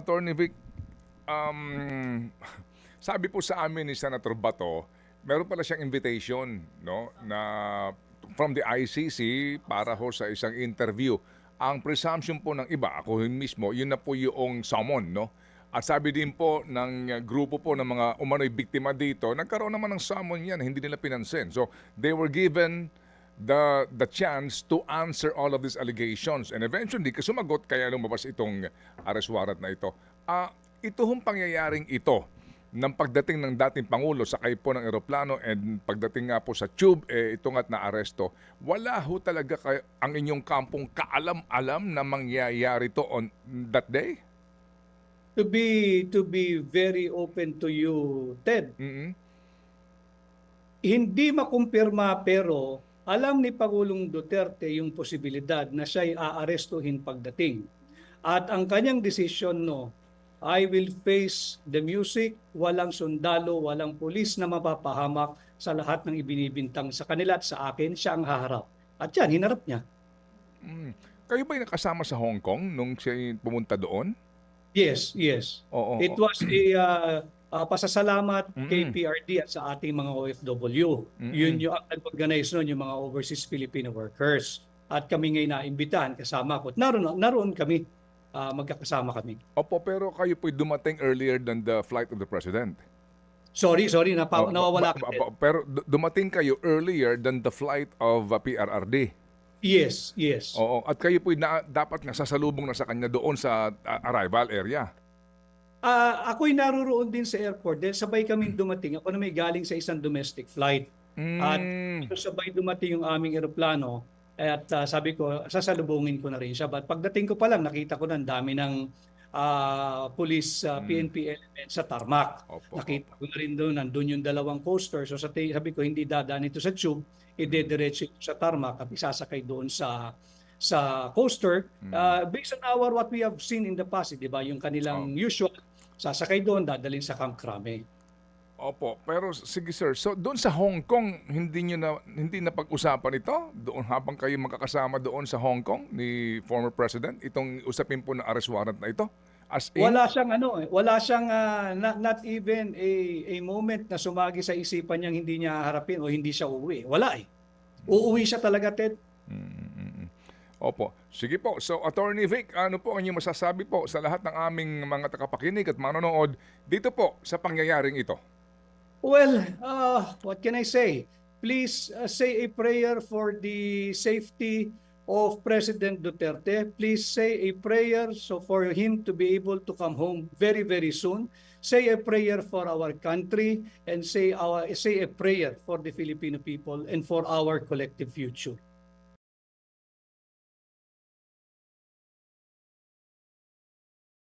Attorney Vic, um, sabi po sa amin ni Senator Bato, meron pala siyang invitation no, na from the ICC para ho sa isang interview. Ang presumption po ng iba, ako mismo, yun na po yung summon. No? At sabi din po ng grupo po ng mga umano'y biktima dito, nagkaroon naman ng summon yan, hindi nila pinansin. So they were given the the chance to answer all of these allegations and eventually sumagot kaya lumabas itong arrest warrant na ito. Ah, ito hong pangyayaring ito ng pagdating ng dating Pangulo sakay po ng eroplano and pagdating nga po sa tube, eh, ito nga't na aresto. Wala ho talaga kay, ang inyong kampong kaalam-alam na mangyayari to on that day? To be to be very open to you, Ted. mm Hindi makumpirma pero alam ni Pangulong Duterte yung posibilidad na siya'y aarestuhin pagdating. At ang kanyang desisyon no, I will face the music, walang sundalo, walang pulis na mapapahamak sa lahat ng ibinibintang sa kanila at sa akin, siya ang haharap. At yan, hinarap niya. Mm. Kayo ba'y nakasama sa Hong Kong nung siya pumunta doon? Yes, yes. Oo. It was a uh, uh, pasasalamat kay Mm. PRD at sa ating mga OFW. Mm-mm. Yun yung ang nag-organize nun, yung mga overseas Filipino workers. At kami ngayon naimbitahan, kasama ko. Naroon, naroon kami, ah, magkakasama kami. Opo, pero kayo po'y dumating earlier than the flight of the President. Sorry, sorry, napa, Oh, nawawala ba- ka. ba- Pero du- dumating kayo earlier than the flight of uh, PRRD. Yes, yes. Oo, at kayo po'y na, dapat nga sasalubong na sa kanya doon sa uh, arrival area. Ah, ako'y naroroon din sa airport dahil sabay kami dumating. Ako na may galing sa isang domestic flight. At Mm. So, sabay dumating yung aming eroplano at ah, sabi ko, sasalubungin ko na rin siya. But pagdating ko pa lang, nakita ko na ang dami ng ah, police Mm. PNP elements sa tarmac. Opo, Nakita ko na rin doon, nandun yung dalawang coaster. So sa sabi ko, hindi dadaan ito sa tube, idediretso ito sa tarmac at isasakay doon sa sa coaster. Mm. Ah, based on our what we have seen in the past, di ba? Yung kanilang Oh. usual, sasakay doon, dadalhin sa Camp Crame. Opo, pero sige sir, so doon sa Hong Kong, hindi niyo na hindi na pag-usapan ito doon habang kayo magkakasama doon sa Hong Kong ni former president itong usapin po ng arrest warrant na ito? As in, Wala siyang ano, eh, wala siyang ah, not, not even a a moment na sumagi sa isipan niyang hindi niya harapin o hindi siya uuwi. Wala eh. Uuwi siya talaga, Ted. Opo. Sige po. So, Attorney Vic, ano po ang inyong masasabi po sa lahat ng aming mga tagapakinig at manonood dito po sa pangyayaring ito? Well, uh, what can I say? Please uh, say a prayer for the safety of President Duterte. Please say a prayer so for him to be able to come home very very soon. Say a prayer for our country and say our say a prayer for the Filipino people and for our collective future.